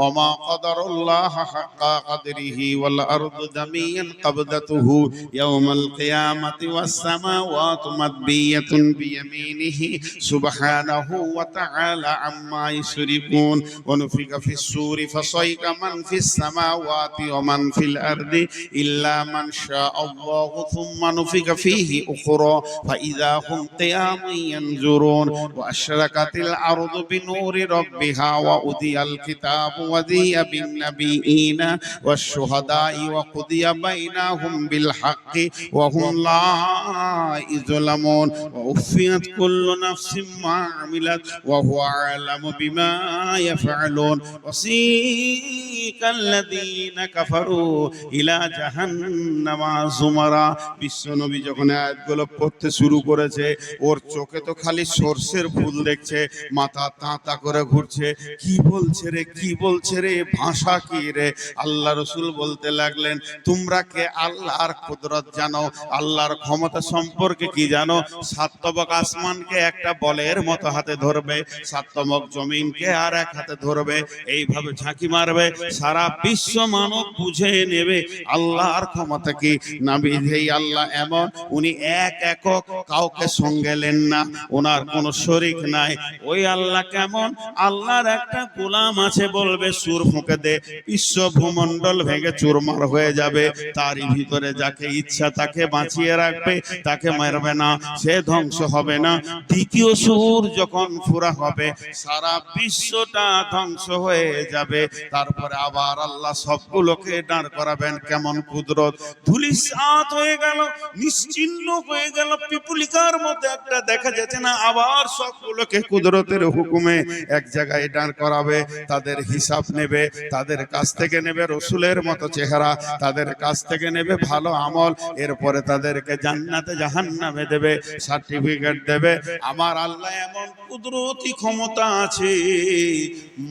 وما قدر الله حق قدره والأرض جميعا قبضته. يوم القيامة والسماوات مطبية بيمينه. سبحانه وتعالى عما يشركون. ونفخ في السور فصيق من في السماوات ومن في الأرض إلا من شاء الله ثم نفخ فيه أخرى. فإذا هم قيام ينظرون. وأشرقت الأرض بنور ربها وأودي الكتاب وذي بالنبيين والشهداء وقضي بينهم بالحق وهم لا يظلمون ووفيت كل نفس ما عملت وهو أعلم بما يفعلون وسيق الذين كفروا إلى جهنم زمرا বিশ্বনবী যখন আয়াতগুলো পড়তে শুরু করেছে ওর চোখে তো খালি সর্ষের ফুল দেখছে মাথা তাঁতা করে ঘুরছে কি বলছে রে কি বলছে রে, ভাষা কি রে? আল্লাহ রসুল বলতে লাগলেন, তোমরা কে আল্লাহর কুদরত জানো? আল্লাহর ক্ষমতা সম্পর্কে কি জানো? সাতবক আসমানকে একটা বলের মতো হাতে ধরবে সাতবক জমিনকে আর এক হাতে ধরবে, এইভাবে ঝাঁকি মারবে, সারা বিশ্ব মানব বুঝে নেবে আল্লাহর ক্ষমতা কি। নাবি এই আল্লাহ, এমন? উনি এক একক, কাউকে সঙ্গে নেন না, ওনার কোনো শরিক নাই। ওই আল্লাহ কেমন? আল্লাহর একটা গোলাম আছে বলবে সুর ফুঁকে দে বিশ্ব ভূমণ্ডল ভেঙে চুরমার হয়ে যাবে। তারই ভিতরে যাকে ইচ্ছা তাকে বাঁচিয়ে রাখবে, তাকে মারবে না, সে ধ্বংস হবে না। দ্বিতীয় সুর যখন ফুরা হবে, সারা বিশ্বটা ধ্বংস হয়ে যাবে। তারপরে আবার আল্লাহ সবগুলোকে দাঁড় করাবেন কেমন কুদরত। ধুলিসাত হয়ে গেল, নিশ্চিন্ন হয়ে গেল, পিপুলিকার মতো একটা দেখা যাচ্ছে না, আবার সবগুলোকে কুদরতের হুকুমে এক জায়গায় দাঁড় করাবে। তাদের হিসাব নেবে, তাদের কাছ থেকে নেবে রসুলের মতো চেহারা, তাদের কাছ থেকে নেবে ভালো আমল, এরপরে তাদেরকে জান্নাতে জাহান্নামে দেবে, সার্টিফিকেট দেবে। আমার আল্লাহ এমন কুদরতি ক্ষমতা আছে,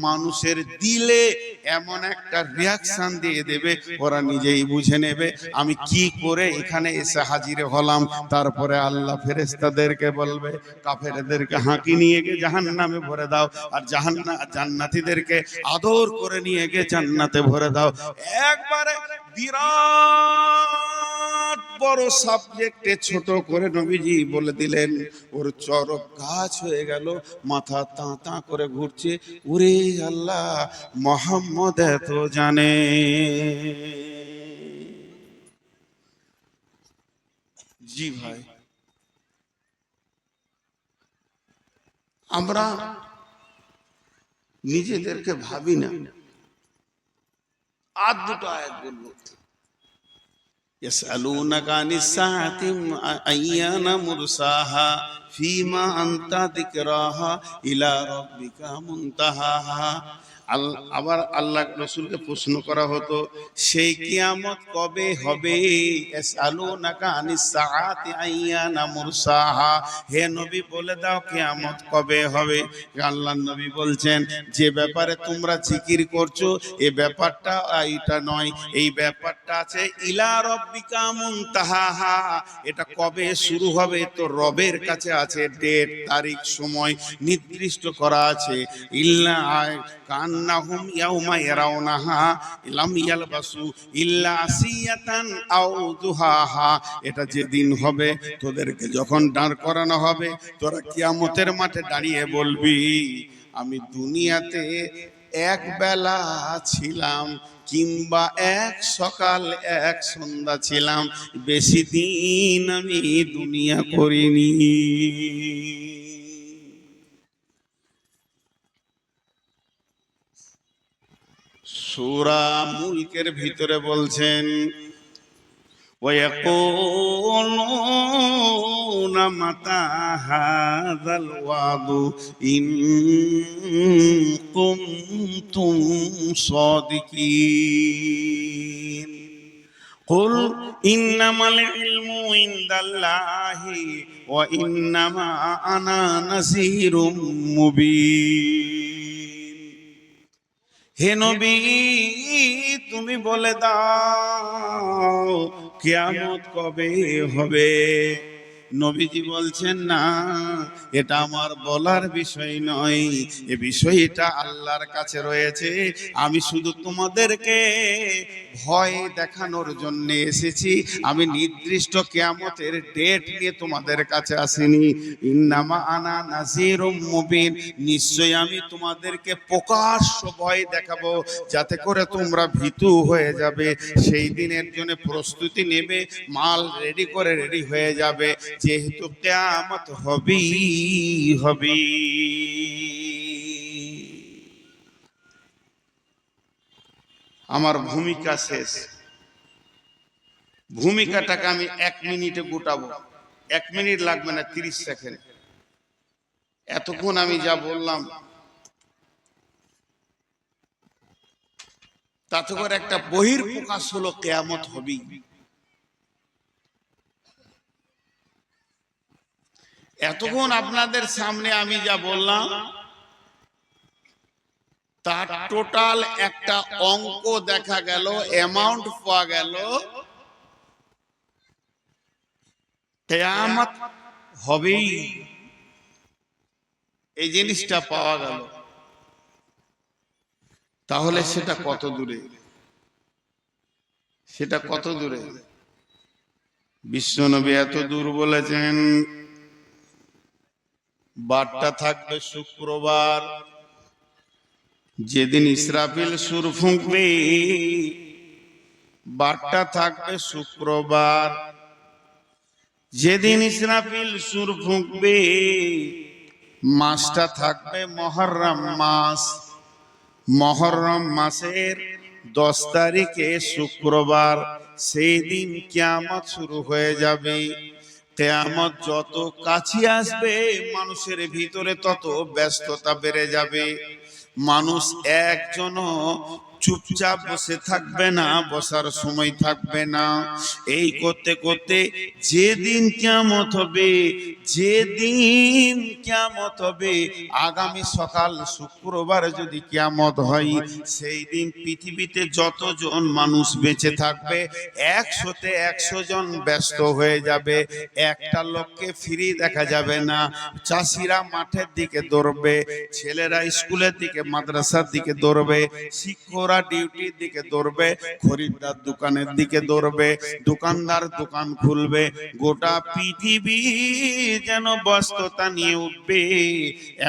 মানুষের দিলে এমন একটা রিয়াকশন দিয়ে দেবে, ওরা নিজেই বুঝে নেবে, আমি কি করে এখানে এসে হাজির হলাম। তারপরে আল্লাহ ফেরেস্তাদেরকে বলবে, কাফেরদেরকে হাঁকি নিয়ে গিয়ে জাহান্নামে ভরে দাও, আর জাহান্না জান্নাতীদেরকে আদর করে নিয়ে গিয়ে জান্নাতে ভরে দাও। একবারে বিরাট বড় সাবজেক্টে ছোট করে নবীজি বলে দিলেন, ওর চরক গাছ হয়ে গেল, মাথা তা তা করে ঘুরছে। ওরে আল্লাহ, মোহাম্মদ এত জানে। জি ভাই। আমরা নিজেদেরকে ভাবি না আর দুটো আয়াত বলবো يسألونك عن الساعة أيان مرساها فيما أنت ذكراها إلى ربك منتهاها আল- আবার আল্লাহ রসুলকে প্রশ্ন করা হতো, সেই কিয়ামত কবে হবে? হে নবী, বলে দাও কিয়ামত কবে হবে। আল্লাহ নবী বলছেন, যে ব্যাপারে তোমরা জিকির করছ, এ ব্যাপারটা এটা নয়। এই ব্যাপারটা আছে, ইলা রব্বিকা মুনতাহাহা। এটা কবে শুরু হবে? তো রবের কাছে আছে ডেট, তারিখ, সময় নির্দিষ্ট করা আছে। ইল্লা কান্নাহুম ইয়াউমা ইয়ারাউনাহা লাম ইয়ালবাসু ইল্লা আসিয়াতান আও দুহাহা। এটা যেদিন হবে, তোদেরকে যখন দাঁড় করানো হবে, তোরা কিয়ামতের মাঠে দাঁড়িয়ে বলবি, আমি দুনিয়াতে এক বেলা ছিলাম কিংবা এক সকাল, এক সন্ধ্যা ছিলাম। বেশি দিন আমি দুনিয়া করিনি। সুরা মুলকের ভিতরে বলছেন ويقولون متى هذا الوعد إن كنتم صادقين قل إنما العلم عند الله وإنما أنا نذير مبين হে নবী তুমি বলে দাও কিয়ামত কবে হবে? নবীজি বলছেন, না, এটা আমার বলার বিষয় নয়। এ বিষয়টা আল্লাহর কাছে রয়েছে। আমি শুধু তোমাদেরকে ভয় দেখানোর জন্য এসেছি। আমি নির্দিষ্ট কেয়ামতের ডেট নিয়ে তোমাদের কাছে আসিনি। ইন্নামা আনা নাজিরুম মুবিন। নিশ্চয়ই আমি তোমাদেরকে প্রকাশ্য ভয় দেখাবো, যাতে করে তোমরা ভীতু হয়ে যাবে। সেই দিনের জন্য প্রস্তুতি নেবে, মাল রেডি করে রেডি হয়ে যাবে। যেহেতু কেয়ামত হবেই হবে আমার ভূমিকা শেষ। ভূমিকাটাকে আমি এক মিনিটে গোটাবো। এক মিনিট লাগবে না, তিরিশ সেকেন্ড। এতক্ষণ আমি যা বললাম, তাতে করে একটা বহির প্রকাশ হলো কেয়ামত হবেই। এতক্ষণ আপনাদের সামনে আমি যা বললাম, তার টোটাল একটা অঙ্ক দেখা গেল অ্যামাউন্ট পাওয়া গেল। কেয়ামত হবেই। এই জিনিসটা পাওয়া গেল। তাহলে সেটা কত দূরে? সেটা কত দূরে? বিশ্বনবী এত দূর বলেছেন বারটা থাকবে শুক্রবার। যেদিন ইসরাফিল সুর ফুঁকবে, বারটা থাকবে শুক্রবার। যেদিন ইসরাফিল সুর ফুঁকবে, মাসটা থাকবে মহরম মাস। মহরম মাসের দশ তারিখে শুক্রবার, সেই দিন কেমন শুরু হয়ে যাবে। কেয়ামত যত কাছে আসবে মানুষের ভিতরে তত ব্যস্ততা বেড়ে যাবে। মানুষ একজনও চুপচাপ বসে থাকবে না, বসার সময় থাকবে না। এই করতে করতে যেদিন কেমত হবে, যেদিন কেমত হবে, আগামী সকাল শুক্রবার যদি কেমত হয়, সেই দিন পৃথিবীতে যতজন মানুষ বেঁচে থাকবে, একশোতে একশো জন ব্যস্ত হয়ে যাবে। একটা লোককে ফ্রি দেখা যাবে না। চাষিরা মাঠের দিকে দৌড়বে, ছেলেরা স্কুলের দিকে, মাদ্রাসার দিকে দৌড়বে শিক্ষকরা ডিউটির দিকে দৌড়বে, খরিদ্দার দোকানের দিকে দৌড়বে, দোকানদার দোকান খুলবে, গোটা পৃথিবী যেন ব্যস্ততা নিয়ে উঠবে।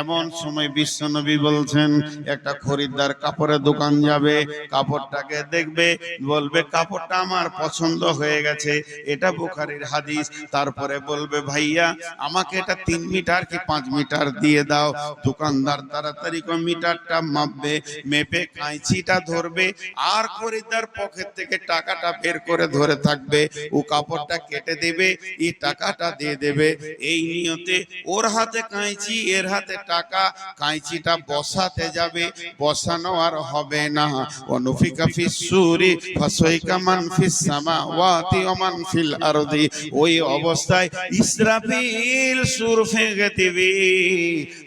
এমন সময় বিশ্বনবী বলছেন, একটা খরিদ্দার কাপড়ের দোকান যাবে, কাপড়টাকে দেখবে, বলবে, কাপড়টা আমার পছন্দ হয়ে গেছে, এটা বুখারির হাদিস। তারপরে বলবে, ভাইয়া, আমাকে এটা তিন মিটার কি পাঁচ মিটার দিয়ে দাও? দোকানদার তাড়াতাড়ি মিটারটা মাপবে, মেপে কাঁচিটা ধরবে, আর খরিদ্দার পকেট থেকে টাকাটা বের করে ধরে থাকবে, ও কাপড়টা কেটে দেবে এই টাকাটা দিয়ে দেবে। এই নিয়তে ওর হাতে কাঁচি এর হাতে টাকা কাঁচিটা বসাতে যাবে, বসানো আর হবে না। অনুফিকা ফিস সুরি, ফাসইকা মান ফিস সামাওয়াতি ওয়া মান ফিল আরদি। ওই অবস্থায় ইসরাফিল সুর ফেঁকে দিবে।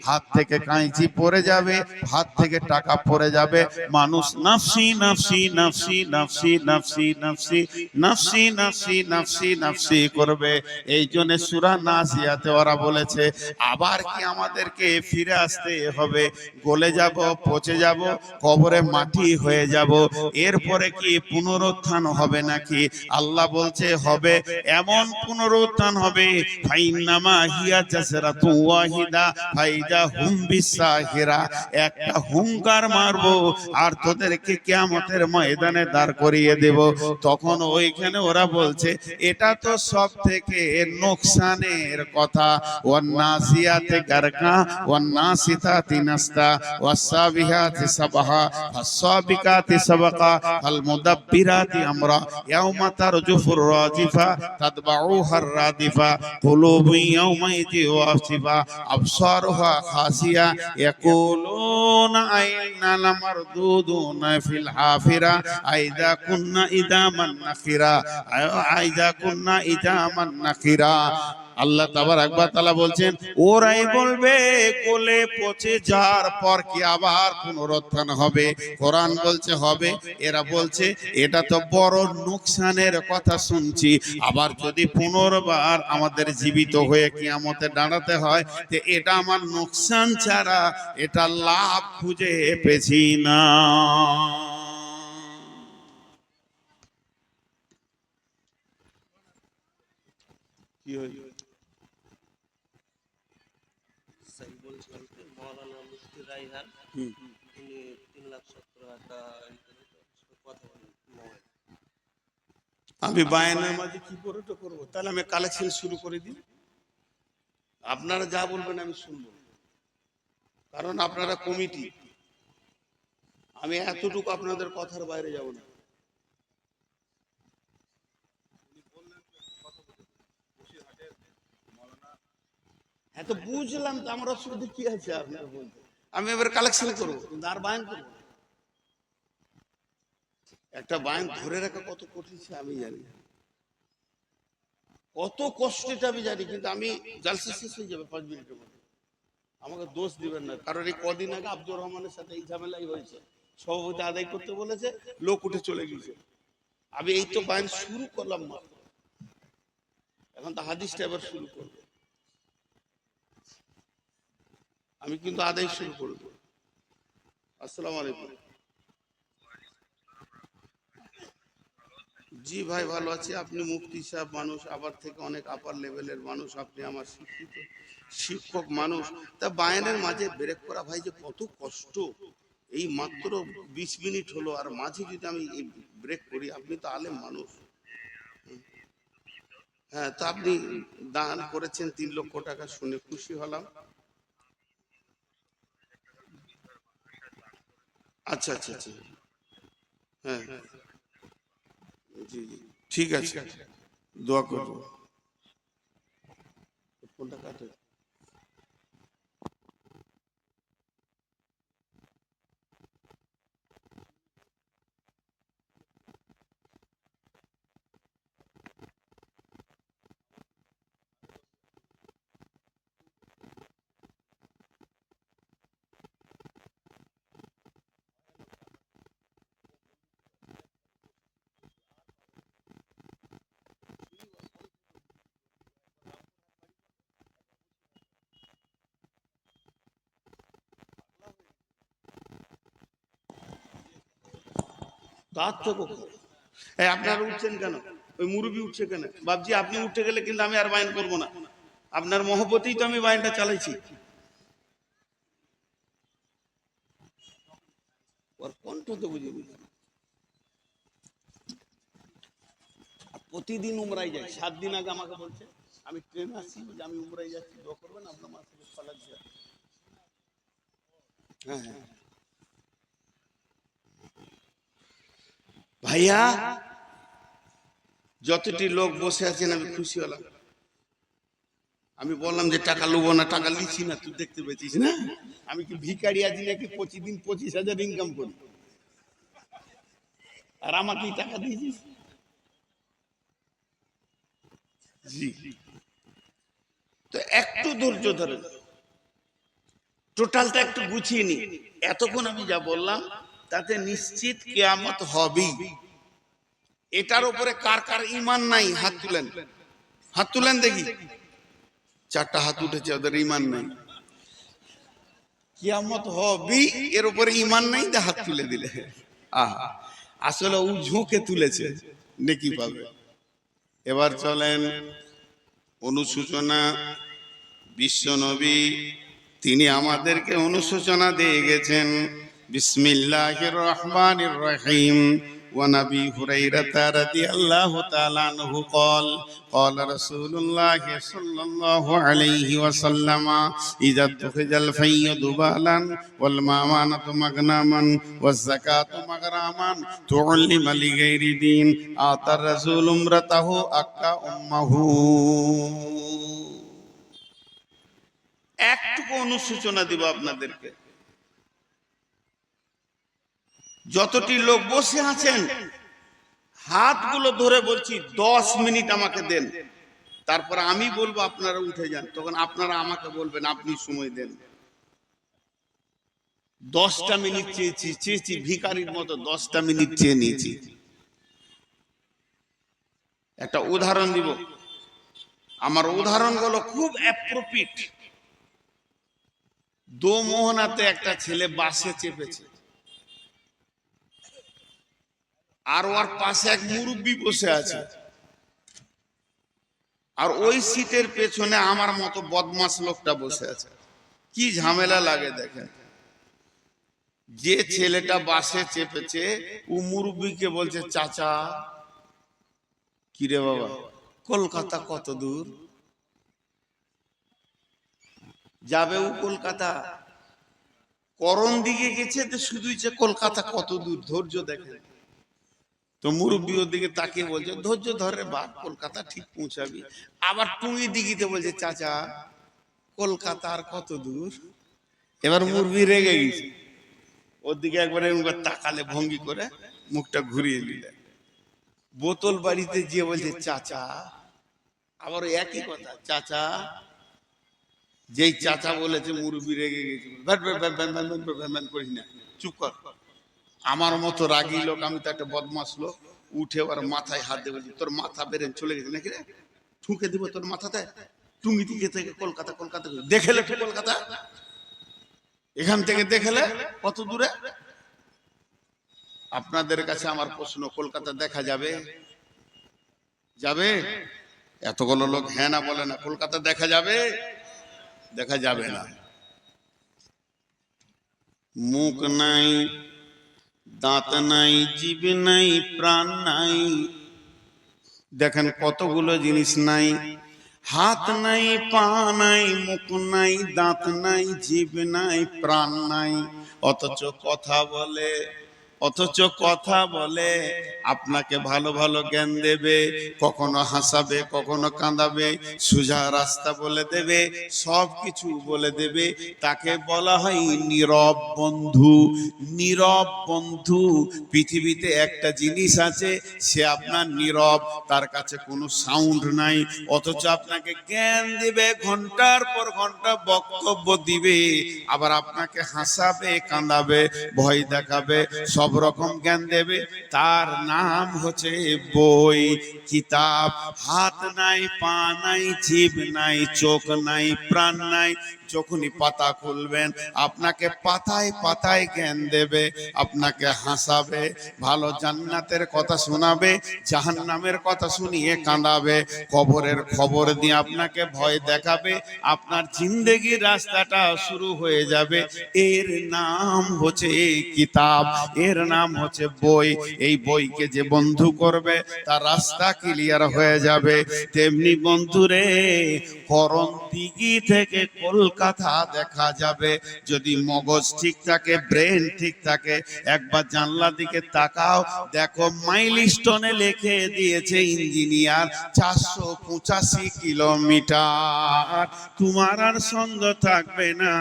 হাত থেকে কাঁচি পড়ে যাবে, হাত থেকে টাকা পড়ে যাবে। মানুষ নাফসি নাফসি নাফসি নাফসি নাফসি নাফসি নাফসি নাফসি নাফসি নাফসি করবে। এই জন্য সুরা নাসিয়াতে ওরা বলেছে, আবার কি আমাদেরকে ফিরে আসতে হবে? গলে যাব, পচে যাব, কবরে মাটি হয়ে যাব। এরপরে কি পুনরুত্থান হবে নাকি? আল্লাহ বলছে, হবে। এমন পুনরুত্থান হবে, ফাইন্নামা হিয়া জাসরাতু ওয়াহিদা, ফাইদা হুম বিসাহিরা। একটা হুঙ্কার মারবো, আর তোদেরকে কিয়ামতের ময়দানে দাঁড় করিয়ে দেব। তখন ওইখানে ওরা বলছে, এটা তো সব থেকে নোকসানের কথা। ওয়ান্নাসিয়াতে গারকা ওয়াসাবিহাতি সাবাহা, ফাসাবিকাতি সাবাকা মুদাব্বিরাতি আমরা। ইয়াউমা তারজুফুর রাজিফা তাতবাউহা রাদিফা ওয়াসিফা খাসিয়া, ইয়াকুলুনা আইন্না লামারদুদুনা في الحافرة أيدا كنا إداما نخرا أيدا كنا إداما نخرا আল্লাহ তাবার একবার তালা বলছেন, ওরাই বলবে, কোলে পচে যাওয়ার পর কি আবার পুনরুত্থান হবে? কোরআন বলছে, হবে। এরা বলছে, এটা তো বড় নোকসানের কথা শুনছি। আবার যদি পুনর্বার আমাদের জীবিত হয়ে কিয়ামতে দাঁড়াতে হয়, তো এটা আমার নোকসান ছাড়া এটা লাভ খুঁজে পেছি না। কি হয়েছে স্যার বলছিলাম যে মৌলানা মুফতি রাইহান হুম। তিনি তিন লাখ সত্তর হাজার কথা বলেন মোবাইল আমি বায়ানের মাঝে কি করে তো করব। তাহলে আমি কালেকশন শুরু করে দিই। আপনারা যা বলবেন আমি শুনব। কারণ আপনারা কমিটি আমি এতটুকু আপনাদের কথার বাইরে যাব না। হ্যাঁ তো বুঝলাম তো আমার অসুবিধা কি আছে আপনার বলতে আমি এবার কালেকশন করব। কিন্তু আর বায়ান করব। একটা বায়ান ধরে রাখা কত কঠিন আমি জানি কত কষ্ট এটা আমি জানি, কিন্তু আমি জালসা শেষ হয়ে যাবে পাঁচ মিনিটের মধ্যে। আমাকে দোষ দিবেন না, কারণ এই কদিন আগে আব্দুর রহমানের সাথে এই ঝামেলাই হয়েছে। সভাপতি আদায় করতে বলেছে, লোক উঠে চলে গিয়েছে। আমি এই তো বায়ান শুরু করলাম মাত্র এখন তো হাদিসটা এবার শুরু করব। আমি কিন্তু আদায় শুরু করব। আসসালামু আলাইকুম। জি ভাই, ভালো আছি। আপনি মুফতি সাহেব মানুষ, আবার থেকে অনেক আপার লেভেলের মানুষ, আপনি আমার শিক্ষিত শিক্ষক মানুষ। তা বায়ানের মাঝে ব্রেক করা ভাই যে কত কষ্ট। এই মাত্র বিশ মিনিট হলো, আর মাঝে যদি আমি ব্রেক করি, আপনি তো আলেম মানুষ। হ্যাঁ তো আপনি দান করেছেন তিন লক্ষ টাকা শুনে খুশি হলাম। আচ্ছা আচ্ছা আচ্ছা। হ্যাঁ হ্যাঁ। জি জি। ঠিক আছে। দোয়া করব। ফোনটা কাটে। তার তো এই আপনারা উঠছেন কেন? ওই মুরবি উঠছে কেন? বাবজি আপনি উঠে গেলে কিন্তু আমি আর বাইন করব না। আপনার মহব্বতেই তো আমি বাইনটা চালাইছি। ওর কণ্ঠ তো বুঝে বুঝি প্রতিদিন উমরাই যাই সাত দিন আগে আমাকে বলছে, আমি ট্রেনে আসছি আমি উমরাই যাচ্ছি। দোয়া করবেন, আপনার পালাক হ্যাঁ হ্যাঁ। ভাইয়া, যতটি লোক বসে আছেন, আমি খুশি হলাম। আমি বললাম যে, টাকা লুবো না, টাকা লিছি না, তুই দেখতে পেয়েছিস না? আমি কি ভিকারি আছি নাকি প্রতিদিন পঁচিশ হাজার ইনকাম করি? আর আমাকে টাকা দিয়েছিস? জি। তো একটু ধৈর্য ধরে। টোটালটা একটু গুছিয়ে নি এতক্ষণ আমি যা বললাম, তাতে নিশ্চিত কেয়ামত হবেই। এটার উপরে কার কার ইমান নাই? হাত তুলেন। হাত তুলেন দেখি। চারটা হাত উঠেছে, ওদের ইমান নাই। কিয়ামত হবেই এর উপরে ইমান নাই তা হাত তুলে দিলে। আহা, আসলে ও ঝোঁকে তুলেছে, নেকি পাবে। এবার চলেন অনুসূচনা বিশ্বনবী তিনি আমাদেরকে অনুশোচনা দিয়ে গেছেন। বিসমিল্লাহির রহমানির রহিম। ونبي هريرة رضي الله تعالى عنه قال قال رسول الله صلى الله عليه وسلم إذا اتخذ الفي ذبالا والمامانة مغناما والزكاة مغراما تعلم لغير دين آتى الرسول امرته أكا أمه একটুকু অনুসূচনা দিব আপনাদেরকে যতটি লোক বসে আছেন, হাতগুলো ধরে বলছি, দশ মিনিট আমাকে দেন। তারপর আমি বলব, আপনারা উঠে যান। তখন আপনারা আমাকে বলবেন, আপনি সময় দেন। দশটা মিনিট চেয়েছি চেয়েছি ভিকারির মতো দশটা মিনিট চেয়ে নিয়েছি। একটা উদাহরণ দিব। আমার উদাহরণ উদাহরণগুলো খুব অ্যাপ্রোপ্রিয়েট দো মোহনাতে একটা ছেলে বাসে চেপেছে। আর ওর পাশে এক মুরব্বী বসে আছে। আর ওই সিটের পেছনে আমার মতো বদমাস লোকটা বসে আছে। কি ঝামেলা লাগে দেখেন। যে ছেলেটা বাসে চেপেছে, ও মুরব্বীকে বলছে, চাচা, কিরে বাবা, কলকাতা কত দূর? যাবে ও কলকাতা। করণ দিকে গেছে, তো শুধুই যে কলকাতা কত দূর? ধৈর্য দেখেন। তো মুরব্বীর দিকে তাকিয়ে বলছে ধৈর্য ধরে বাপ কলকাতা ঠিক পৌঁছাবি আবার টুঙ্গি দিঘিতে বলছে চাচা কলকাতা আর কত দূর এবার মুরবি রেগে গেছে ওর দিকে একবার তাকালে ভঙ্গি করে মুখটা ঘুরিয়ে নিলে বোতল বাড়িতে গিয়ে বলছে চাচা আবার একই কথা চাচা যেই চাচা বলেছে মুরবি রেগে গেছে করিস না চুপ কর আমার মতো রাগী লোক, আমি তো একটা বদমাস লোক। উঠে ওর মাথায় হাত বলছি, তোর মাথা বেরেন চলে গেছে নাকি রে? ঠুকে দিব তোর মাথাতে? টুঙ্গি দিকে থেকে কলকাতা কলকাতা দেখেলে কলকাতা? এখান থেকে দেখেলে কত দূরে? আপনাদের কাছে আমার প্রশ্ন, কলকাতা দেখা যাবে? যাবে? এতগুলো লোক হ্যাঁ না বলে না, কলকাতা দেখা যাবে? দেখা যাবে না। মুখ নাই দাঁত নাই, জীব নাই, প্রাণ নাই। দেখেন কতগুলো জিনিস নাই। হাত নাই, পা নাই, মুখ নাই, দাঁত নাই, জীব নাই, প্রাণ নাই। অথচ কথা বলে অথচ কথা বলে আপনাকে ভালো ভালো জ্ঞান দেবে, কখনো হাসাবে, কখনো কাঁদাবে, সোজা রাস্তা বলে দেবে সব কিছু বলে দেবে। তাকে বলা হয় নীরব বন্ধু। নীরব বন্ধু, পৃথিবীতে একটা জিনিস আছে, সে আপনার নীরব, তার কাছে কোনো সাউন্ড নাই, অথচ আপনাকে জ্ঞান দিবে, ঘণ্টার পর ঘণ্টা বক্তব্য দিবে, আবার আপনাকে হাসাবে, কাঁদাবে, ভয় দেখাবে, সব রকম জ্ঞান দেবে। তার নাম হচ্ছে বই। কিতাব হাত নাই, পা নাই জীব নাই, চোখ নাই, প্রাণ নাই যখনই পাতা খুলবেন, আপনাকে পাতায় পাতায় জ্ঞান দেবে, আপনাকে হাসাবে, ভালো জান্নাতের কথা শোনাবে, জাহান্নামের কথা শুনিয়ে কাঁদাবে, কবরের খবর দিয়ে আপনাকে ভয় দেখাবে, আপনার জিন্দেগির রাস্তাটা শুরু হয়ে যাবে। এর নাম হচ্ছে কিতাব, এর নাম হচ্ছে বই। এই বইকে যে বন্ধু করবে, তার রাস্তা ক্লিয়ার হয়ে যাবে। তেমনি বন্ধুরে, করণ থেকে কলকাতা দেখা যাবে। যদি মগজ ঠিক থাকে ব্রেন ঠিক থাকে, একবার জানলা দিকে তাকাও। দেখো মাইল স্টোনে লিখে দিয়েছে ইঞ্জিনিয়ার চারশো পঁচাশি কিলোমিটার তোমার আর সন্দেহ থাকবে না,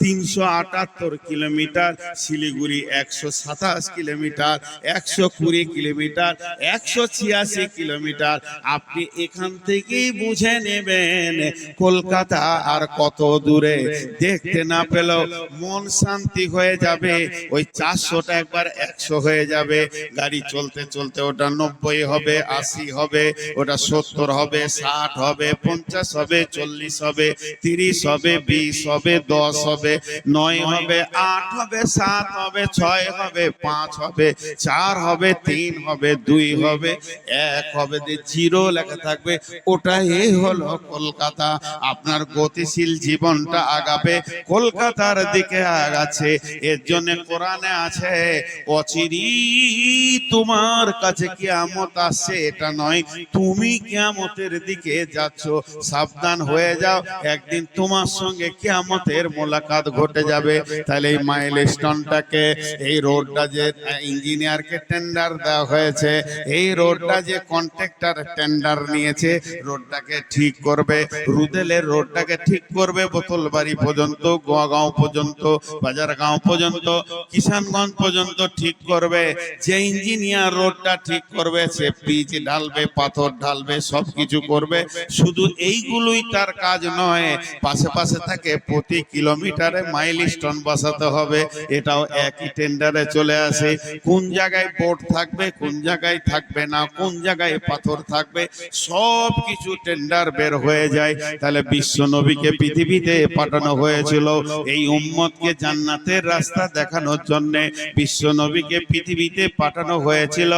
তিনশো আটাত্তর কিলোমিটার শিলিগুড়ি একশো সাতাশ কিলোমিটার একশো কুড়ি কিলোমিটার একশো ছিয়াশি কিলোমিটার আপনি এখান থেকেই বুঝে নেবেন, কলকাতা আর কত দূরে দেখতে না পেলেও মন শান্তি হয়ে যাবে। ওই চারশোটা একবার একশো হয়ে যাবে। গাড়ি চলতে চলতে ওটা নব্বই হবে, আশি হবে, ওটা সত্তর হবে, ষাট হবে, পঞ্চাশ হবে, চল্লিশ হবে, তিরিশ হবে, বিশ হবে, দশ হবে, নয় হবে, আট হবে, সাত হবে, ছয় হবে, পাঁচ হবে, চার হবে, তিন হবে, দুই হবে, এক হবে যে জিরো লেখা থাকবে, ওটাই হলো কলকাতা। আপনার গতিশীল জীবনটা আগাবে, কলকাতার দিকে আগাচ্ছে। এর জন্য কোরআনে আছে, অচিরি তোমার কাছে কিয়ামত আসছে, এটা নয়, তুমি কিয়ামতের দিকে যাচ্ছ, সাবধান হয়ে যাও, একদিন তোমার সঙ্গে কিয়ামতের মোলাকাত ঘটে যাবে। তাহলে এই মাইল স্টোনটাকে, এই রোডটা যে ইঞ্জিনিয়ারকে টেন্ডার দেওয়া হয়েছে, এই রোডটা যে কন্ট্রাক্টর টেন্ডার নিয়েছে, রোডটাকে ঠিক করবে, রুদেলের রোডটাকে ঠিক করবে, বোতল কোতলবাড়ি পর্যন্ত, গোয়াগাঁও পর্যন্ত, বাজারগাঁও পর্যন্ত, কিষানগঞ্জ পর্যন্ত ঠিক করবে। যে ইঞ্জিনিয়ার রোডটা ঠিক করবে, সে পিচ ঢালবে, পাথর ঢালবে সব কিছু করবে। শুধু এইগুলোই তার কাজ নয়, পাশে পাশে থাকে প্রতি কিলোমিটারে মাইল স্টোন বসাতে হবে। এটাও একই টেন্ডারে চলে আসে। কোন জায়গায় বোর্ড থাকবে, কোন জায়গায় থাকবে না, কোন জায়গায় পাথর থাকবে সব কিছু টেন্ডার বের হয়ে যায়। তাহলে বিশ্ব নবীকে পৃথিবীতে পাঠানো হয়েছিল এই উম্মতকে জান্নাতের রাস্তা দেখানোর জন্য। বিশ্ব নবীকে পৃথিবীতে পাঠানো হয়েছিল।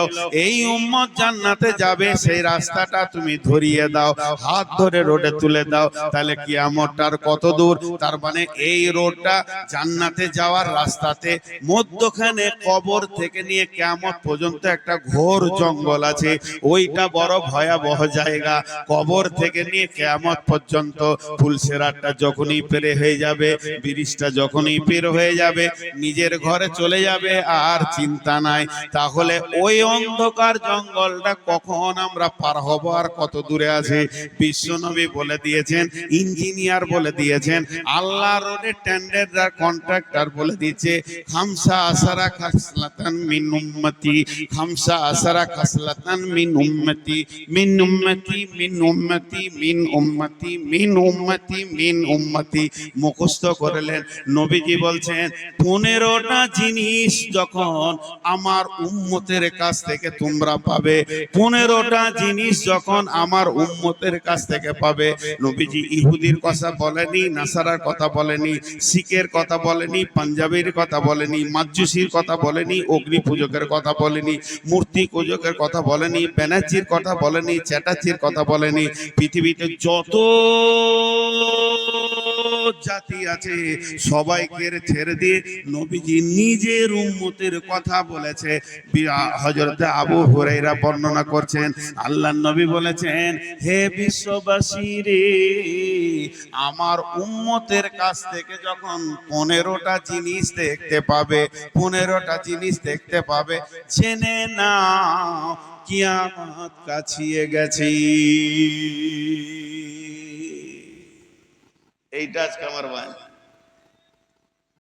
এই উম্মত জান্নাতে যাবে, সেই রাস্তাটা তুমি ধরিয়ে দাও, হাত ধরে রোডে তুলে দাও, তাহলে কিয়ামতটার কত দূর? তার মানে এই রোডটা জান্নাতে যাওয়ার রাস্তাতে, মধ্যখানে কবর থেকে নিয়ে কিয়ামত পর্যন্ত একটা ঘোর জঙ্গল আছে। ওইটা বড় ভয়াবহ জায়গা। কবর থেকে নিয়ে কেয়ামত পর্যন্ত ফুলসেরাটা যখনই পেরে হয়ে যাবে, ব্রিজটা যখনই পের হয়ে যাবে, নিজের ঘরে চলে যাবে, আর চিন্তা নাই। তাহলে ওই অন্ধকার জঙ্গলটা কখন আমরা পার হব আর কত দূরে আছে? বিশ্বনবী বলে দিয়েছেন, ইঞ্জিনিয়ার বলে দিয়েছেন, আল্লাহ রোডে টেন্ডার কন্ট্রাক্টর বলে দিয়েছে খামসা আসারা খাসলাতান মিন উম্মতি, খামসা আসারা খাসলাতান মিন উম্মতি মিন উম্মতি মিন উম্মতি মিন উম্মতি মিন উম্মতি মিন উম্মতি। মুখস্থ করলেন। নবীজি বলছেন, পনেরোটা জিনিস যখন আমার উম্মতের কাছ থেকে তোমরা পাবে, পনেরোটা জিনিস যখন আমার উম্মতের কাছ থেকে পাবে। নবীজি ইহুদির কথা বলেনি, নাসারার কথা বলেনি, শিখের কথা বলেনি, পাঞ্জাবের কথা বলেনি মাজুসির কথা বলেনি অগ্নি পূজকের কথা বলেনি, মূর্তি পূজকের কথা বলেনি, ব্যানার্জির কথা বলেনি, চ্যাটার্জির কথা বলেনি। পৃথিবীতে যত জাতি আছে, সবাইকে ছেড়ে দিয়ে নবীজি নিজের উম্মতের কথা বলেছে। হজরতে আবু হুরাইরা বর্ণনা করছেন আল্লাহ নবী বলেছেন, হে বিশ্ববাসী রে, আমার উম্মতের কাছ থেকে যখন পনেরোটা জিনিস দেখতে পাবে, পনেরোটা জিনিস দেখতে পাবে, জেনে না কিয়ামত কাছিয়ে গেছে। এইটা আজকে আমার বাণী